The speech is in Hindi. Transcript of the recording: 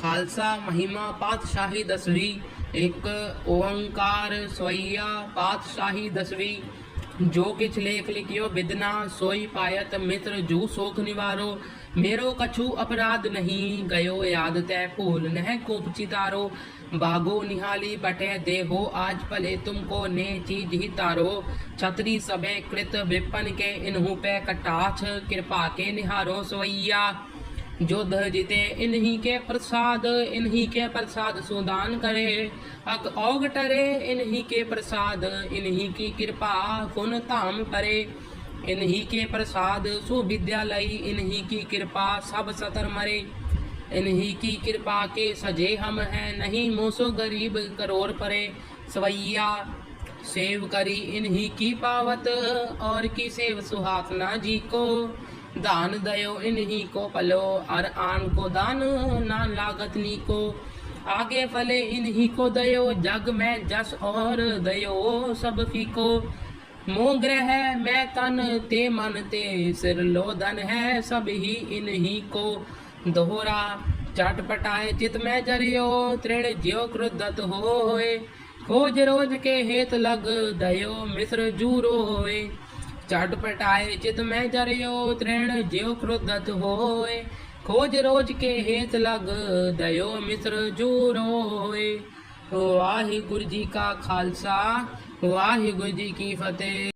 ਖਾਲਸਾ ਮਹਿਮਾ ਪਾਤਸ਼ਾਹੀ ਦਸਵੀਂ ਇੱਕ ਓੰਕਾਰ ਸਵਈਆ ਪਾਤਸ਼ਾਹੀ ਦਸਵੀਂ ਜੋ ਕਿਛ ਲੇਖ ਲਿਖਿਓ ਬਿਦਨਾ ਸੋਈ ਪਾਇਤ ਮਿੱਤਰ ਜੂ ਸੋਖ ਨਿਵਾਰੋ ਮੇਰੋ ਕਛੂ ਅਪਰਾਧ ਨਹੀਂ ਗਇਓ ਯਾਦ ਤੈ ਭੂਲ ਨਹਿ ਕੋਪ ਚਿਤਾਰੋ ਬਾਗੋ ਨਿਹਾਲੀ ਬਟੇ ਦੇਹੋ ਆਜ ਭਲੇ ਤੁਮਕੋ ਨੇ ਚੀਜ ਹੀ ਤਾਰੋ ਛਤਰੀ ਸਭੇ ਕ੍ਰਿਤ ਵਿਪਨ ਕੇ ਇਨਹੂ ਪੈ ਕਟਾਛ ਕਿਰਪਾ ਕੇ ਨਿਹਾਰੋ जो दह जीते इन्हीं के प्रसाद, इन्हीं के प्रसाद सुदान करे। अक औग टरे, इन्हीं के प्रसाद, इन्हीं की कृपा कुन धाम परे इन्हीं के प्रसाद सुविद्यालय, इन्हीं की कृपा सब सतर मरे। इन्हीं की कृपा के सजे हम हैं, नहीं मोसो गरीब करोर परे। सवैया, सेव करी इन्हीं की पावत, और की सेव सुहासना जी को। दान दयो इन्हीं को पलो अर आन को दान ना लागत नी को। आगे फले इन्हीं को दयो, जग में जस और दयो सब फीको मोह ग्रह मैं तन ते मन ते, सिर लो धन है सब ही इन्हीं को। दोहरा चटपटाए चित में जरियो तृण ज्यो क्रुद्धत होए। खोज रोज के हेत लग दयो मिश्र जूरो होए। चटपटाए चित में जरियो तृण ज्यो क्रुद्धत होए खोज रोज के हेत लग दयो मिश्र जूरो होए वाहिगुरु जी का खालसा वाहिगुरु जी की फतेह